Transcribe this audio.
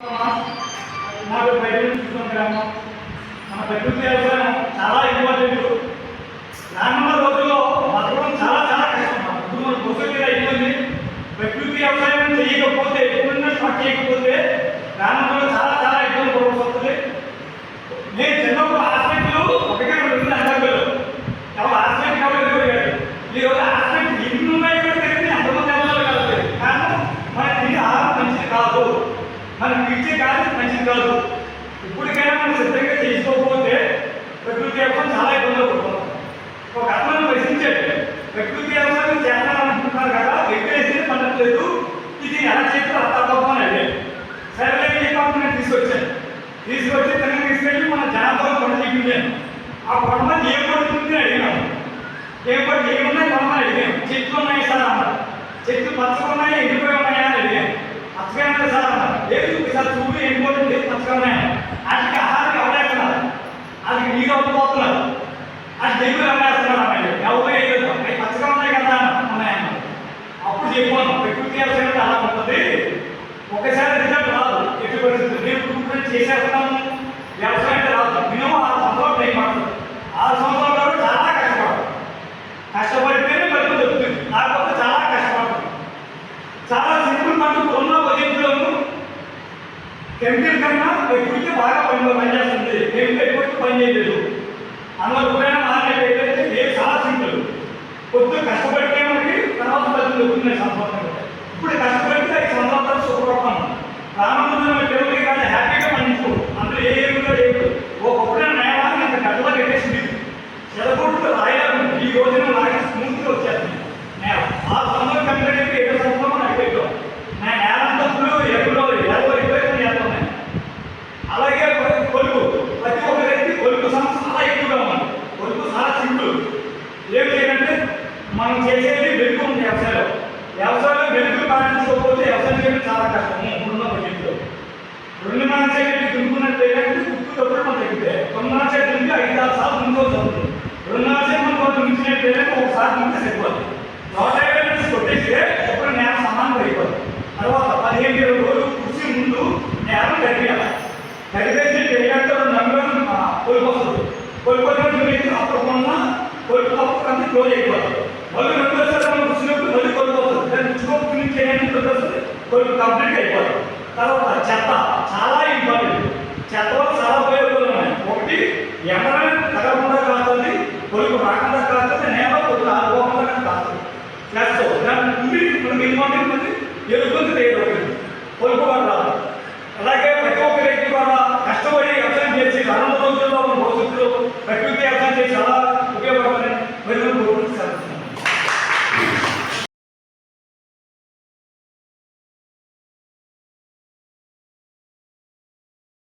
మా బయట చూసుకున్న మన ప్రకృతి వ్యవసాయం చాలా ఇంపార్టెంట్ రానున్న రోజుల్లో బతకడం చాలా చాలా కష్టం ఇప్పుడు మన భవిష్యత్తు మీద అయిపోయింది ప్రకృతి వ్యవసాయం చేయకపోతే ఎప్పుడన్నా స్టార్ట్ చేయకపోతే రానున్న రోజుల్లో చాలా చాలా ఇబ్బంది పడాల్సి వస్తుంది నేను చిన్నప్పుడు హాస్పిటల్ ఒకటే రెండు అంగళ్ళు ఎవరు హాస్పిటల్ ఎవరు ఎదురు ఈ రోజు హాస్పిటల్ ఎన్ని ఉన్నాయి కూడా తెలియదు ఎంతమంది వెళ్ళాలి కాదు కారణం మన తినే ఆహారం మంచిది కాదు మనం ఇచ్చే గాలి మంచిది కాదు. ఇప్పటికైనా మనం సిద్ధంగా చేసుకోకపోతే ప్రకృతి వ్యవసాయం చాలా ఇబ్బందులు పడుతున్నాం ఒక అతను ప్రశ్నించాడు ప్రకృతి వ్యవసాయం చేస్తాననుకుంటున్నారు కదా ఎక్కడేసి పడట్లేదు. ఇది ఎలా చేస్తే అత్త అని అడిగాడు. సరే అని నేను తీసుకొచ్చాను. తీసుకొచ్చి తనకి తీసుకెళ్ళి మన జనాభా కొండ చూపించాను ఆ కొండ ఏం పడుతుంది అడిగాను. ఏం పడి ఏమున్నాయి కొండ అడిగాను. చెట్లు ఉన్నాయి సార్ అన్నారు. చెట్లు పచ్చగా ఉన్నాయి ఎండిపోయి ఉన్నాయా అని అడిగాను పచ్చగా ఉన్నాయి సార్ అన్నారు లేదు సార్ చూడు ఎండిపోతుంది పచ్చగా వాటికి ఆహారం ఎవరేస్తున్నారు అది నీరు అవ్వబోతున్నారు అది దగ్గర అమ్మేస్తున్నారు అమ్మాయి? ఎవరు వేయలేదు అవి పచ్చగా ఉన్నాయి కదా ఉన్నాయన్న అప్పుడు చెప్పాను ప్రకృతి వ్యవసాయం అలా ఉంటుంది. ఒకసారి రిజల్ట్ రాదు. ఎట్టి పరిస్థితులు? నేను ఇప్పుడు చేసేస్తాను వ్యవసాయం అంటే రాదు మినిమం ఆరు సంవత్సరాలు టైం పడుతుంది ఆరు సంవత్సరాల వరకు చాలా కష్టపడదు కష్టపడితేనే ఫలితం దొరుకుతుంది లేకపోతే చాలా కష్టపడుతుంది చాలా సింపుల్ మనకు ఉన్న పద్ధతిలోనూ కెమికల్ కన్నా ఎక్కువ బాగా పని పనిచేస్తుంది. కెమికల్ ఎక్కువ పని చేయలేదు. అందులో రూపాయలు మార్కెట్ అయితే ఏ చాలా సింపుల్ కొద్ది కష్టపడితే మనకి తర్వాత ఫలితం సంపద చేసేది వెలుగు ఉంది వ్యవసాయంలో వ్యవసాయంలో వెలుగు పాటించకపోతే వ్యవసాయం చేయడం చాలా కష్టం. ఇప్పుడున్న పరిస్థితిలో రెండు మన చెట్లు దున్నుకున్నట్టు ఏంటంటే గుర్తు తప్పుడు మనం తగ్గితే కొన్ని నాలుగు సైడ్ దున్నితే ఐదు ఆరు సార్లు దున్నుకోవాల్సి అవుతుంది. రెండు నాలుగు చెట్లు మనం కొంచెం దున్నిచ్చినట్టు ఒకసారి దున్నితే సరిపోదు. నూట యాభై నుంచి కొట్టేస్తే ఎప్పుడు నేల సమానంగా అయిపోతుంది తర్వాత పదిహేను ఇరవై రోజులు కృషి ముందు నేల తగ్గియాలి తగ్గితే ఏంటంటే రెండు నమ్మకం కోల్పోతుంది. కోల్పోతే దున్నితే అప్పుడు ఉన్న కోల్పోకుండా క్లోజ్ అయిపోతుంది మళ్ళీ రెండు మనం కృషినప్పుడు మళ్ళీ కోల్పోతుంది దాన్ని రుచిపోపు దున్ని చేయడానికి రెండోసారి కొలుపు కంప్లీట్ అయిపోతుంది తర్వాత చెత్త. చాలా ఇంపార్టెంట్ చెత్త వల్ల చాలా ఉపయోగాలు ఉన్నాయి. ఒకటి ఎండనే తగలకుండా కాస్తుంది కొలుపు రాకుండా కాస్తుంది నేల కొద్దిగా ఆడుకోకుండా కాస్తుంది ప్లస్ దాని నుండి మనకి